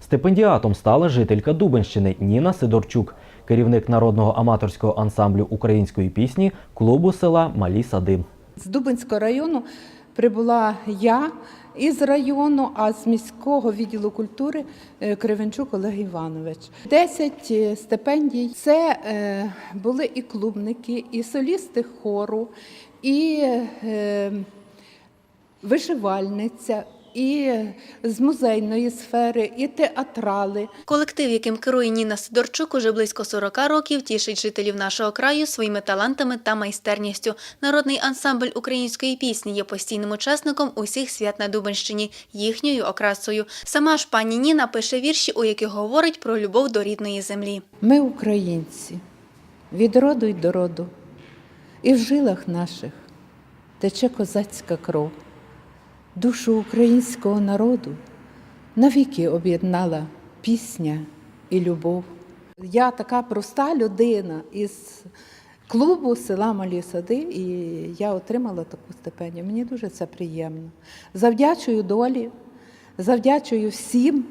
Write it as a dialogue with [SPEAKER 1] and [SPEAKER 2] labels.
[SPEAKER 1] Стипендіатом стала жителька Дубенщини Ніна Сидорчук, керівник народного аматорського ансамблю української пісні клубу села Малі Сади.
[SPEAKER 2] З Дубинського району прибула я із району, а з міського відділу культури е, Кривенчук Олег Іванович. Десять е, стипендій. Це е, були і клубники, і солісти хору, і вишивальниця, і з музейної сфери, і театрали.
[SPEAKER 3] Колектив, яким керує Ніна Сидорчук, уже близько 40 років тішить жителів нашого краю своїми талантами та майстерністю. Народний ансамбль української пісні є постійним учасником усіх свят на Дубенщині, їхньою окрасою. Сама ж пані Ніна пише вірші, у яких говорить про любов до рідної землі.
[SPEAKER 2] Ми українці, від роду й до роду, і в жилах наших тече козацька кров. Душу українського народу навіки об'єднала пісня і любов. Я така проста людина із клубу села Малі Сади, і я отримала таку стипендію. Мені дуже це приємно. Завдячую долі, завдячую всім,